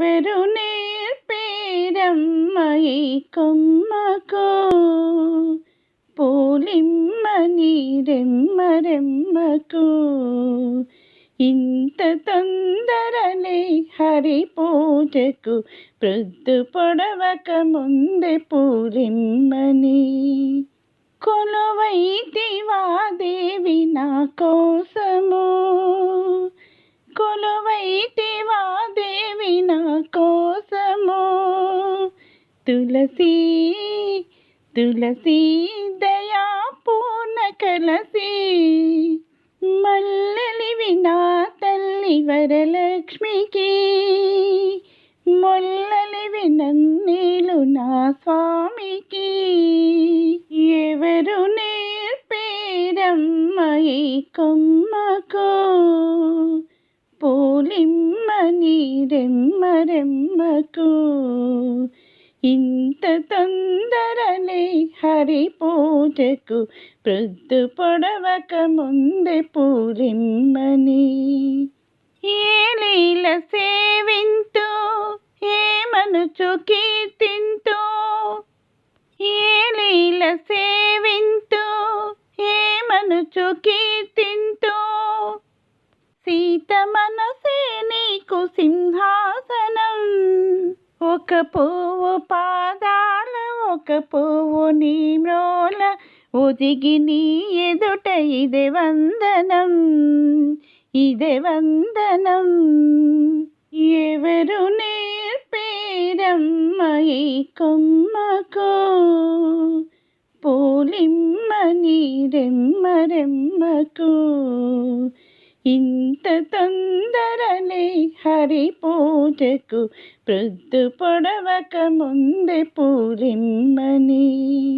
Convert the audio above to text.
ఎవరు నేర్పేరమ్మయి కొమ్మకు? పూలిమ్మని రెమ్మరెమ్మకు ఇంత తొందరలే హరి పూజకు ప్రొద్దు పొడవక ముందే పూలిమ్మని కొలువైతివా దేవి నా కోసము. కొలువైతి తులసి తులసి దయా పూర్ణ కలసి. మల్లెలివి నా తల్లి వరలక్ష్మికి. మొల్లలివి నన్నీలు నా స్వామికి. ఎవరు నేర్పేరమ్మయి కొమ్మకు? పూలిమ్మ రెమ్మ రెమ్మకు. ఇంత తొందరనే హరి పూజకు ప్రొద్దు పొడవక ముందే పూలిమ్మని. ఏ లీల సేవింతో ఏమనుచు కీర్తింతో ఏ లీల సేవింతో ఏమనుచు కీర్తింతో. సీత మనసే నీకు సింహాసనం ఒక పువ్వు పాదాల ఒక పువ్వు నీ మ్రోల ఒదిగి నీ ఎదుట ఇదే వందనం ఇదే వందనం. ఎవరు నేర్పేరమ్మయి కొమ్మకు? పూలిమ్మ నీ రెమ్మ రెమ్మకు. ఇంత తొందరలే హరి పూజకు ప్రొద్దు పొడవక ముందే పూరిమ్మని